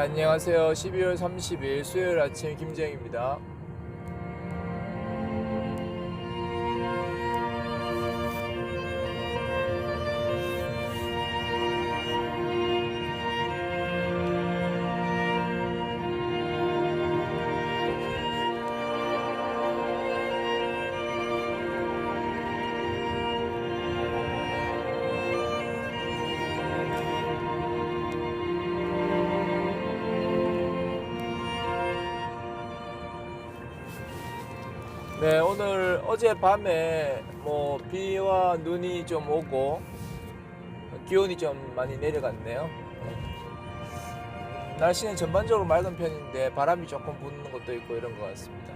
네, 안녕하세요. 12월 30일 수요일 아침 김정입니다. 네, 오늘 어젯밤에 뭐 비와 눈이 좀 오고 기온이 좀 많이 내려갔네요. 음, 날씨는 전반적으로 맑은 편인데 바람이 조금 부는 것도 있고 이런 것 같습니다.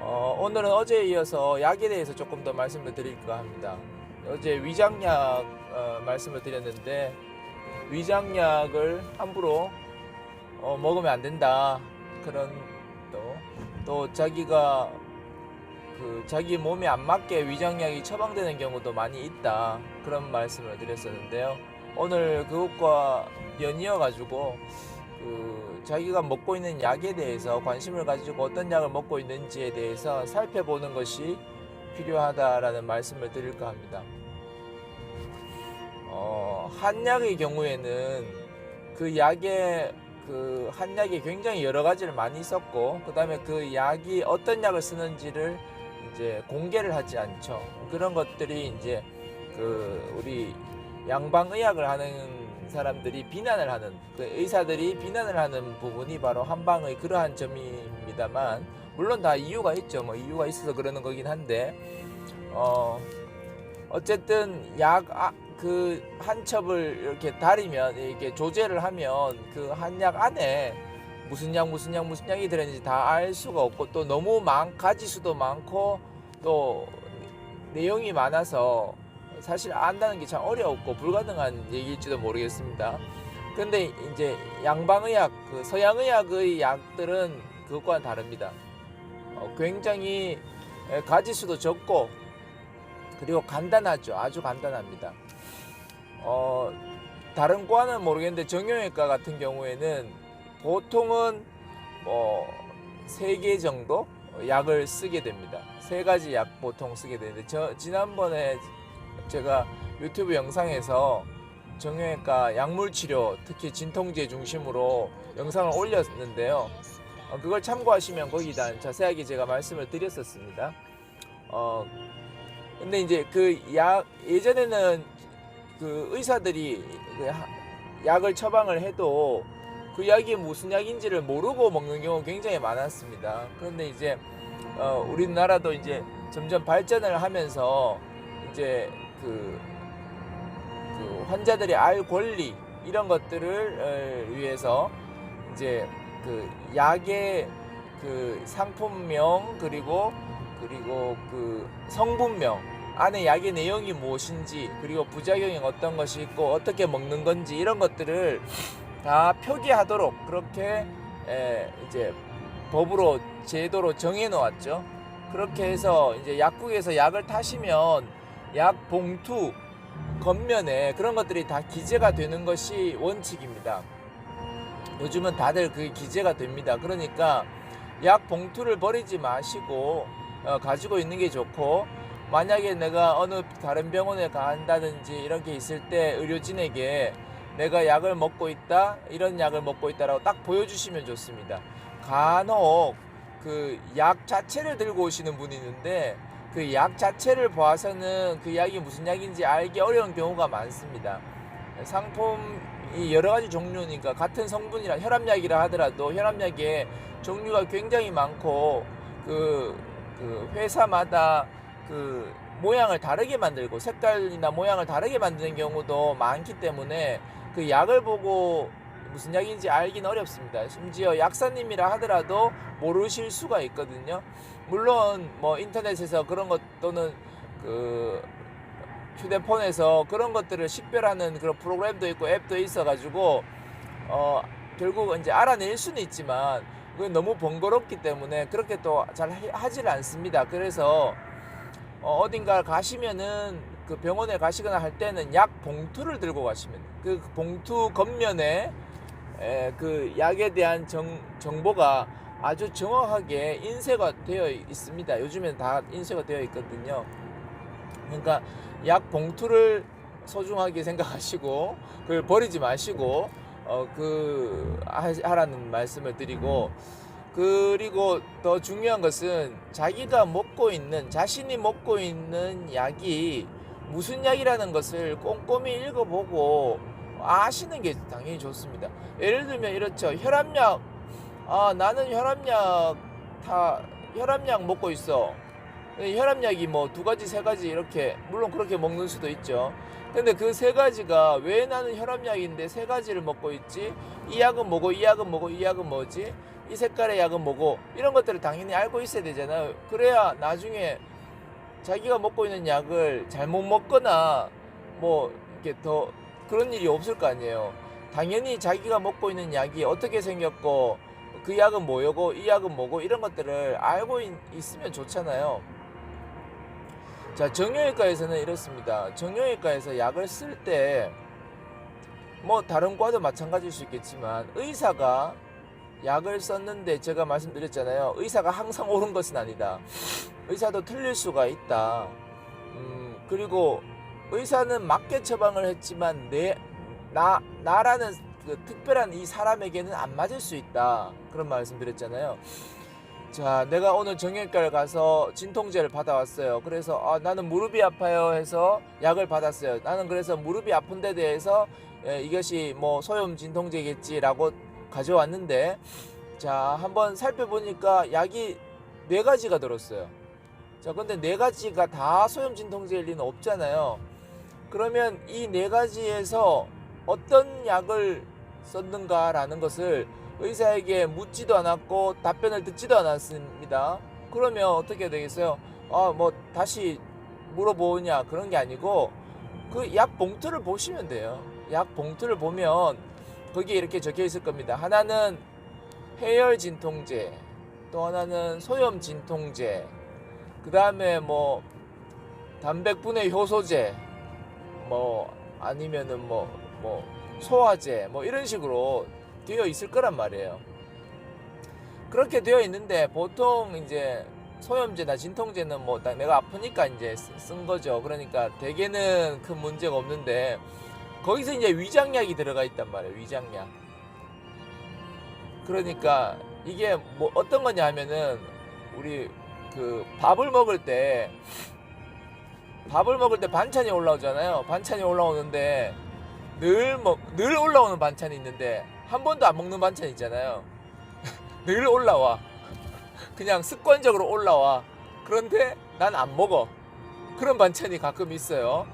어, 오늘은 어제에 이어서 약에 대해서 조금 더 말씀을 드릴까 합니다. 어제 위장약 어, 말씀을 드렸는데 위장약을 함부로 어, 먹으면 안 된다 그런 또, 또 자기가 그 자기 몸에 안 맞게 위장약이 처방되는 경우도 많이 있다 그런 말씀을 드렸었는데요. 오늘 그것과 연이어 가지고 그 자기가 먹고 있는 약에 대해서 관심을 가지고 어떤 약을 먹고 있는지에 대해서 살펴보는 것이 필요하다라는 말씀을 드릴까 합니다. 어, 한약의 경우에는 그 약의 그 한 약이 굉장히 여러 가지를 많이 썼고 그다음에 그 약이 어떤 약을 쓰는지를 이제 공개를 하지 않죠. 그런 것들이 이제 그 우리 양방의학을 하는 사람들이 비난을 하는 그 의사들이 비난을 하는 부분이 바로 한방의 그러한 점입니다만 물론 다 이유가 있죠. 뭐 이유가 있어서 그러는 거긴 한데 어 어쨌든 약 그 한 첩을 이렇게 다리면 이렇게 조제를 하면 그 한약 안에 무슨 약 무슨 약 무슨 약이 들어있는지 다 알 수가 없고 또 너무 많 가지수도 많고 또 내용이 많아서 사실 안다는 게 참 어렵고 불가능한 얘기일지도 모르겠습니다. 근데 이제 양방의학 그 서양의학의 약들은 그것과는 다릅니다. 어, 굉장히 가지수도 적고 그리고 간단하죠. 아주 간단합니다. 어, 다른 과는 모르겠는데 정형외과 같은 경우에는 보통은 뭐 세 개 정도 약을 쓰게 됩니다. 세 가지 약 보통 쓰게 되는데 저 지난번에 제가 유튜브 영상에서 정형외과 약물 치료 특히 진통제 중심으로 영상을 올렸는데요. 어, 그걸 참고하시면 거기다 자세하게 제가 말씀을 드렸었습니다. 어, 근데 이제 그 약 예전에는 그 의사들이 그 하- 약을 처방을 해도 그 약이 무슨 약인지를 모르고 먹는 경우가 굉장히 많았습니다. 그런데 이제 어, 우리나라도 이제 점점 발전을 하면서 이제 그, 그 환자들이 알 권리 이런 것들을 어, 위해서 이제 그 약의 그 상품명 그리고 그리고 그 성분명 안에 약의 내용이 무엇인지 그리고 부작용이 어떤 것이 있고 어떻게 먹는 건지 이런 것들을 다 표기하도록 그렇게 에, 이제 법으로 제도로 정해 놓았죠. 그렇게 해서 이제 약국에서 약을 타시면 약 봉투 겉면에 그런 것들이 다 기재가 되는 것이 원칙입니다. 요즘은 다들 그게 기재가 됩니다. 그러니까 약 봉투를 버리지 마시고 어, 가지고 있는 게 좋고 만약에 내가 어느 다른 병원에 간다든지 이런 게 있을 때 의료진에게 내가 약을 먹고 있다 이런 약을 먹고 있다라고 딱 보여주시면 좋습니다. 간혹 그 약 자체를 들고 오시는 분이 있는데 그 약 자체를 봐서는 그 약이 무슨 약인지 알기 어려운 경우가 많습니다. 상품이 여러 가지 종류니까 같은 성분이라 혈압약이라 하더라도 혈압약에 종류가 굉장히 많고 그, 그 회사마다 그 모양을 다르게 만들고 색깔이나 모양을 다르게 만드는 경우도 많기 때문에 그 약을 보고 무슨 약인지 알긴 어렵습니다. 심지어 약사님이라 하더라도 모르실 수가 있거든요. 물론 뭐 인터넷에서 그런 것 또는 그 휴대폰에서 그런 것들을 식별하는 그런 프로그램도 있고 앱도 있어가지고 어 결국 이제 알아낼 수는 있지만 그건 너무 번거롭기 때문에 그렇게 또 잘 하지를 않습니다. 그래서 어, 어딘가 가시면은 그 병원에 가시거나 할 때는 약 봉투를 들고 가시면. 그 봉투 겉면에 에, 그 약에 대한 정, 정보가 아주 정확하게 인쇄가 되어 있습니다. 요즘엔 다 인쇄가 되어 있거든요. 그러니까 약 봉투를 소중하게 생각하시고 그걸 버리지 마시고 어 그 하라는 말씀을 드리고 그리고 더 중요한 것은 자기가 먹고 있는 자신이 먹고 있는 약이 무슨 약이라는 것을 꼼꼼히 읽어보고 아시는 게 당연히 좋습니다. 예를 들면 이렇죠. 혈압약 아 나는 혈압약 다 혈압약 먹고 있어. 혈압약이 뭐 두 가지 세 가지 이렇게 물론 그렇게 먹는 수도 있죠. 근데 그 세 가지가 왜 나는 혈압약인데 세 가지를 먹고 있지? 이 약은 뭐고 이 약은 뭐고 이 약은 뭐지? 이 색깔의 약은 뭐고 이런 것들을 당연히 알고 있어야 되잖아요. 그래야 나중에 자기가 먹고 있는 약을 잘못 먹거나 뭐 이렇게 더 그런 일이 없을 거 아니에요. 당연히 자기가 먹고 있는 약이 어떻게 생겼고 그 약은 뭐고 이 약은 뭐고 이런 것들을 알고 있, 있으면 좋잖아요. 자, 정형외과에서는 이렇습니다. 정형외과에서 약을 쓸 때 뭐 다른 과도 마찬가지일 수 있겠지만 의사가 약을 썼는데 제가 말씀드렸잖아요. 의사가 항상 옳은 것은 아니다. 의사도 틀릴 수가 있다. 음, 그리고 의사는 맞게 처방을 했지만 내 나 나라는 그 특별한 이 사람에게는 안 맞을 수 있다. 그런 말씀드렸잖아요. 자, 내가 오늘 정형외과를 가서 진통제를 받아왔어요. 그래서 아, 나는 무릎이 아파요 해서 약을 받았어요. 나는 그래서 무릎이 아픈 데 대해서 예, 이것이 뭐 소염 진통제겠지라고 가져왔는데 자, 한번 살펴보니까 약이 네 가지가 들었어요. 자, 근데 네 가지가 다 소염 진통제일 리는 없잖아요. 그러면 이 네 가지에서 어떤 약을 썼는가라는 것을 의사에게 묻지도 않았고 답변을 듣지도 않았습니다. 그러면 어떻게 되겠어요? 아, 뭐 다시 물어보냐 그런 게 아니고 그 약 봉투를 보시면 돼요. 약 봉투를 보면 거기에 이렇게 적혀 있을 겁니다. 하나는 해열 진통제, 또 하나는 소염 진통제, 그 다음에 뭐 단백분해 효소제, 뭐 아니면은 뭐 뭐 소화제, 뭐 이런 식으로 되어 있을 거란 말이에요. 그렇게 되어 있는데 보통 이제 소염제나 진통제는 뭐딱 내가 아프니까 이제 쓰- 쓴 거죠. 그러니까 대개는 큰 문제가 없는데 거기서 이제 위장약이 들어가 있단 말이에요. 위장약. 그러니까 이게 뭐 어떤 거냐 하면은 우리 그 밥을 먹을 때 밥을 먹을 때 반찬이 올라오잖아요. 반찬이 올라오는데 늘 먹, 늘 올라오는 반찬이 있는데 한 번도 안 먹는 반찬 있잖아요. 늘 올라와. 그냥 습관적으로 올라와. 그런데 난 안 먹어. 그런 반찬이 가끔 있어요.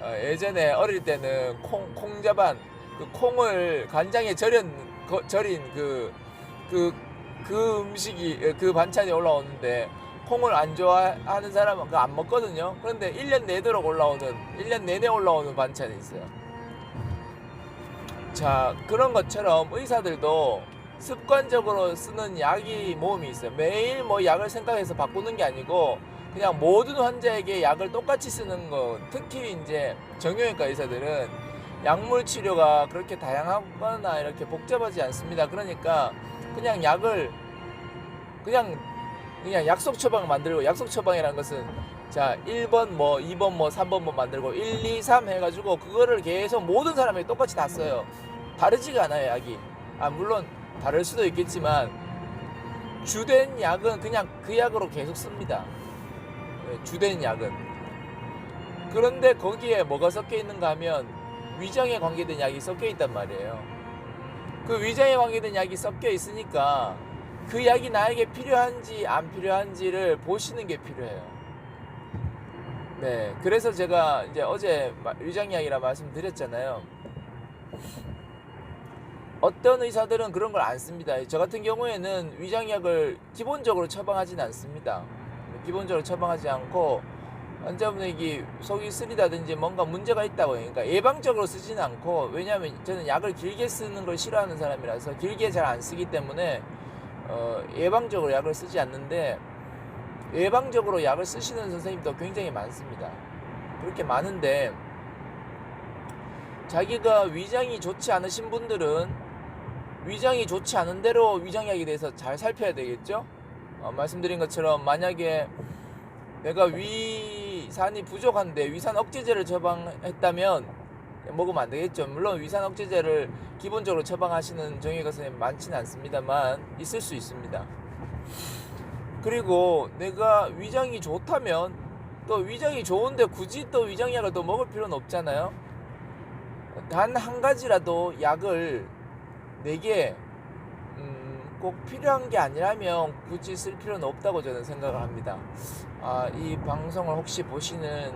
어, 예전에 어릴 때는 콩, 콩자반, 그 콩을 간장에 절인, 거- 절인 그, 그, 그 음식이, 그 반찬이 올라오는데 콩을 안 좋아하는 사람은 그거 안 먹거든요. 그런데 1년 내도록 올라오는, 1년 내내 올라오는 반찬이 있어요. 자, 그런 것처럼 의사들도 습관적으로 쓰는 약이 모험이 있어요. 매일 뭐 약을 생각해서 바꾸는 게 아니고 그냥 모든 환자에게 약을 똑같이 쓰는 거. 특히 이제 정형외과 의사들은 약물 치료가 그렇게 다양하거나 이렇게 복잡하지 않습니다. 그러니까 그냥 약을 그냥 그냥 약속 처방 만들고 약속 처방이라는 것은 자 1번 뭐 2번 뭐 3번 뭐 만들고 1, 2, 3 해가지고 그거를 계속 모든 사람에게 똑같이 다 써요. 다르지가 않아요 약이. 아 물론 다를 수도 있겠지만 주된 약은 그냥 그 약으로 계속 씁니다. 네, 주된 약은. 그런데 거기에 뭐가 섞여 있는가 하면 위장에 관계된 약이 섞여 있단 말이에요. 그 위장에 관계된 약이 섞여 있으니까 그 약이 나에게 필요한지 안 필요한지를 보시는 게 필요해요. 네, 그래서 제가 이제 어제 마- 위장약이라 말씀드렸잖아요. 어떤 의사들은 그런 걸 안 씁니다. 저 같은 경우에는 위장약을 기본적으로 처방하진 않습니다. 기본적으로 처방하지 않고 환자분에게 속이 쓰리다든지 뭔가 문제가 있다고. 그러니까 예방적으로 쓰지는 않고 왜냐하면 저는 약을 길게 쓰는 걸 싫어하는 사람이라서 길게 잘 안 쓰기 때문에 어, 예방적으로 약을 쓰지 않는데 예방적으로 약을 쓰시는 선생님도 굉장히 많습니다. 그렇게 많은데 자기가 위장이 좋지 않으신 분들은 위장이 좋지 않은 대로 위장약에 대해서 잘 살펴야 되겠죠. 어, 말씀드린 것처럼 만약에 내가 위산이 부족한데 위산 억제제를 처방했다면 먹으면 안 되겠죠. 물론 위산 억제제를 기본적으로 처방하시는 정형외과 선생님 많지는 않습니다만 있을 수 있습니다. 그리고 내가 위장이 좋다면 또 위장이 좋은데 굳이 또 위장약을 또 먹을 필요는 없잖아요. 단 한 가지라도 약을 내게 음, 꼭 필요한 게 아니라면 굳이 쓸 필요는 없다고 저는 생각을 합니다. 아, 이 방송을 혹시 보시는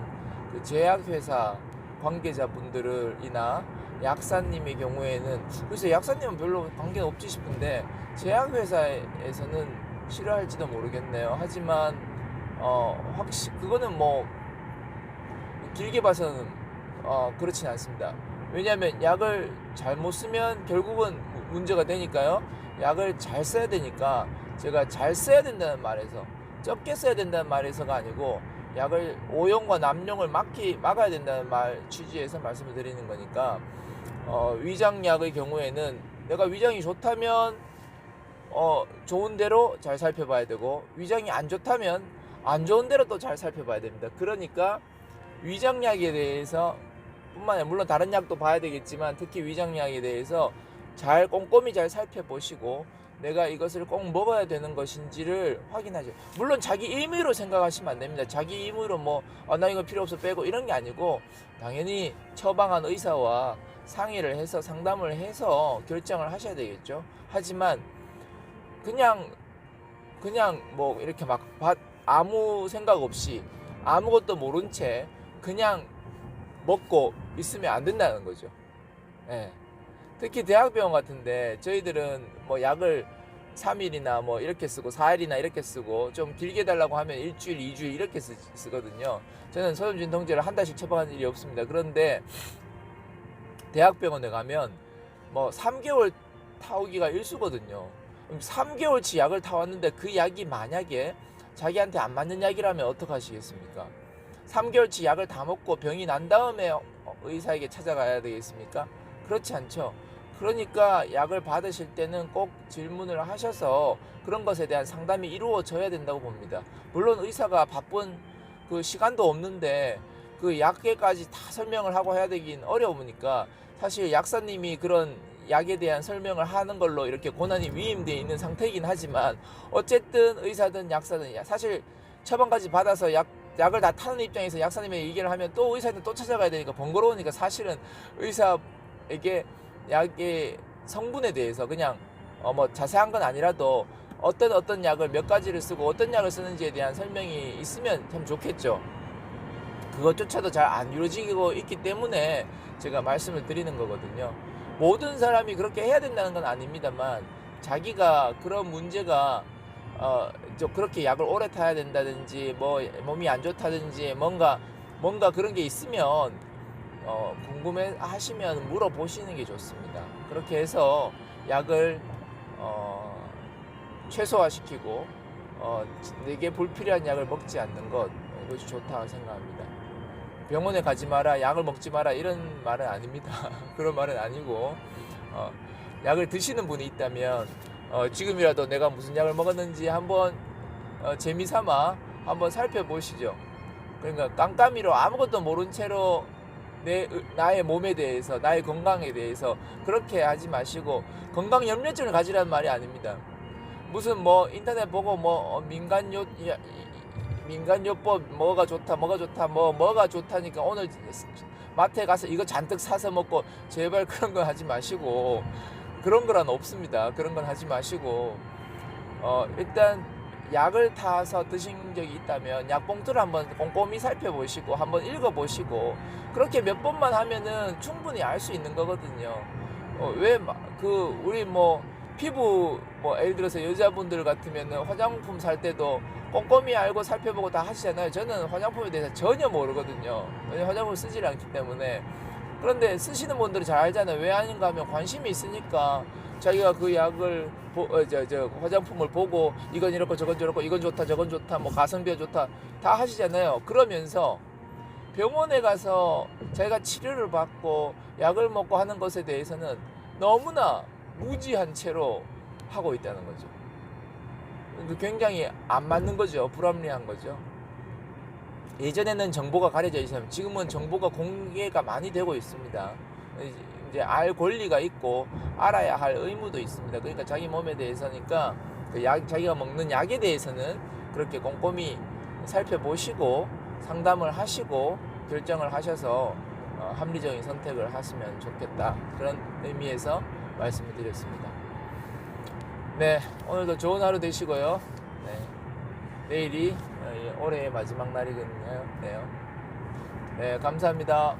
그 제약회사 관계자분들이나 약사님의 경우에는 글쎄 약사님은 별로 관계는 없지 싶은데 제약회사에서는 싫어할지도 모르겠네요. 하지만 어 확실 그거는 뭐 길게 봐서는 어 그렇진 않습니다. 왜냐하면 약을 잘못 쓰면 결국은 무- 문제가 되니까요. 약을 잘 써야 되니까 제가 잘 써야 된다는 말에서 적게 써야 된다는 말에서가 아니고 약을 오용과 남용을 막히 막아야 된다는 말 취지에서 말씀을 드리는 거니까 어, 위장약의 경우에는 내가 위장이 좋다면 어, 좋은 대로 잘 살펴봐야 되고 위장이 안 좋다면 안 좋은 대로 또 잘 살펴봐야 됩니다. 그러니까 위장약에 대해서 뿐만 아니라 물론 다른 약도 봐야 되겠지만 특히 위장약에 대해서 잘 꼼꼼히 잘 살펴보시고 내가 이것을 꼭 먹어야 되는 것인지를 확인하죠. 물론 자기 임의로 생각하시면 안 됩니다. 자기 임의로 뭐, 아, 나 이거 필요 없어 빼고 이런 게 아니고 당연히 처방한 의사와 상의를 해서 상담을 해서 결정을 하셔야 되겠죠. 하지만 그냥 그냥 뭐 이렇게 막 바- 아무 생각 없이 아무것도 모른 채 그냥 먹고 있으면 안 된다는 거죠. 예. 특히 대학병원 같은데 저희들은 뭐 약을 3일이나 뭐 이렇게 쓰고 4일이나 이렇게 쓰고 좀 길게 달라고 하면 일주일, 2주일 이렇게 쓰, 쓰거든요. 저는 소염진 통제를 한 달씩 처방한 일이 없습니다. 그런데 대학병원에 가면 뭐 3개월 타오기가 일수거든요. 그럼 3개월치 약을 타왔는데 그 약이 만약에 자기한테 안 맞는 약이라면 어떡하시겠습니까? 3개월치 약을 다 먹고 병이 난 다음에 어, 의사에게 찾아가야 되겠습니까? 그렇지 않죠. 그러니까 약을 받으실 때는 꼭 질문을 하셔서 그런 것에 대한 상담이 이루어져야 된다고 봅니다. 물론 의사가 바쁜 그 시간도 없는데 그 약계까지 다 설명을 하고 해야 되긴 어려우니까 사실 약사님이 그런 약에 대한 설명을 하는 걸로 이렇게 고난이 위임되어 있는 상태이긴 하지만 어쨌든 의사든 약사든 야- 사실 처방까지 받아서 약 약을 다 타는 입장에서 약사님의 얘기를 하면 또 의사한테 또 찾아가야 되니까 번거로우니까 사실은 의사에게 약의 성분에 대해서 그냥 어 뭐 자세한 건 아니라도 어떤 어떤 약을 몇 가지를 쓰고 어떤 약을 쓰는지에 대한 설명이 있으면 참 좋겠죠. 그것조차도 잘 안 이루어지고 있기 때문에 제가 말씀을 드리는 거거든요. 모든 사람이 그렇게 해야 된다는 건 아닙니다만 자기가 그런 문제가 어, 저 그렇게 약을 오래 타야 된다든지 뭐 몸이 안 좋다든지 뭔가 뭔가 그런 게 있으면 어, 궁금해 하시면 물어보시는 게 좋습니다. 그렇게 해서 약을 어, 최소화시키고 어, 내게 불필요한 약을 먹지 않는 것 이것이 좋다고 생각합니다. 병원에 가지 마라, 약을 먹지 마라 이런 말은 아닙니다. 그런 말은 아니고 어, 약을 드시는 분이 있다면 어, 지금이라도 내가 무슨 약을 먹었는지 한번 어, 재미삼아 한번 살펴보시죠. 그러니까 깜깜이로 아무것도 모른 채로 내 의- 나의 몸에 대해서 나의 건강에 대해서 그렇게 하지 마시고 건강 염려증을 가지라는 말이 아닙니다. 무슨 뭐 인터넷 보고 뭐 어, 민간요 민간요법 뭐가 좋다 뭐가 좋다 뭐 뭐가 좋다니까 오늘 마트에 가서 이거 잔뜩 사서 먹고 제발 그런 거 하지 마시고 그런 거란 없습니다. 그런 건 하지 마시고 어 일단 약을 타서 드신 적이 있다면 약 봉투를 한번 꼼꼼히 살펴보시고 한번 읽어보시고 그렇게 몇 번만 하면은 충분히 알 수 있는 거거든요. 어, 왜그 우리 뭐 피부 뭐 예를 들어서 여자분들 같으면은 화장품 살 때도 꼼꼼히 알고 살펴보고 다 하시잖아요. 저는 화장품에 대해서 전혀 모르거든요. 화장품 쓰질 않기 때문에. 그런데 쓰시는 분들은 잘 알잖아요. 왜 아닌가 하면 관심이 있으니까 자기가 그 약을 보, 어, 저, 저 화장품을 보고 이건 이렇고 저건 저렇고 이건 좋다 저건 좋다 뭐 가성비가 좋다 다 하시잖아요. 그러면서 병원에 가서 자기가 치료를 받고 약을 먹고 하는 것에 대해서는 너무나 무지한 채로 하고 있다는 거죠. 그 굉장히 안 맞는 거죠. 불합리한 거죠. 예전에는 정보가 가려져 있었면 지금은 정보가 공개가 많이 되고 있습니다. 이제 알 권리가 있고 알아야 할 의무도 있습니다. 그러니까 자기 몸에 대해서니까 그 약, 자기가 먹는 약에 대해서는 그렇게 꼼꼼히 살펴보시고 상담을 하시고 결정을 하셔서 어, 합리적인 선택을 하시면 좋겠다. 그런 의미에서 말씀을 드렸습니다. 네, 오늘도 좋은 하루 되시고요. 네, 내일이 어, 이 올해의 마지막 날이거든요. 네, 네 감사합니다.